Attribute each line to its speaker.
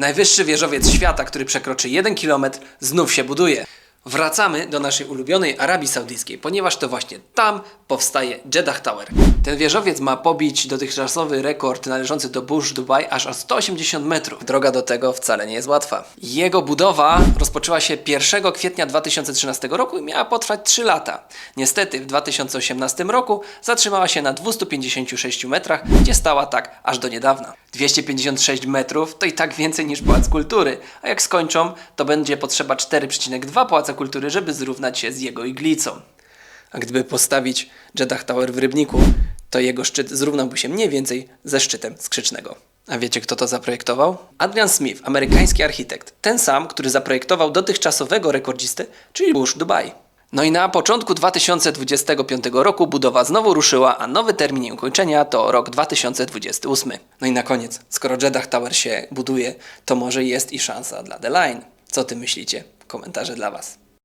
Speaker 1: Najwyższy wieżowiec świata, który przekroczy 1 km, znów się buduje. Wracamy do naszej ulubionej Arabii Saudyjskiej, ponieważ to właśnie tam powstaje Jeddah Tower. Ten wieżowiec ma pobić dotychczasowy rekord należący do Burj Dubai aż o 180 metrów. Droga do tego wcale nie jest łatwa. Jego budowa rozpoczęła się 1 kwietnia 2013 roku i miała potrwać 3 lata. Niestety w 2018 roku zatrzymała się na 256 metrach, gdzie stała tak aż do niedawna. 256 metrów to i tak więcej niż Pałac Kultury, a jak skończą, to będzie potrzeba 4,2 Pałaca Kultury, żeby zrównać się z jego iglicą. A gdyby postawić Jeddah Tower w Rybniku, to jego szczyt zrównałby się mniej więcej ze szczytem skrzycznego. A wiecie, kto to zaprojektował? Adrian Smith, amerykański architekt. Ten sam, który zaprojektował dotychczasowego rekordzistę, czyli Burj Dubai. No i na początku 2025 roku budowa znowu ruszyła, a nowy termin ukończenia to rok 2028. No i na koniec, skoro Jeddah Tower się buduje, to może jest i szansa dla The Line. Co ty myślicie? Komentarze dla Was.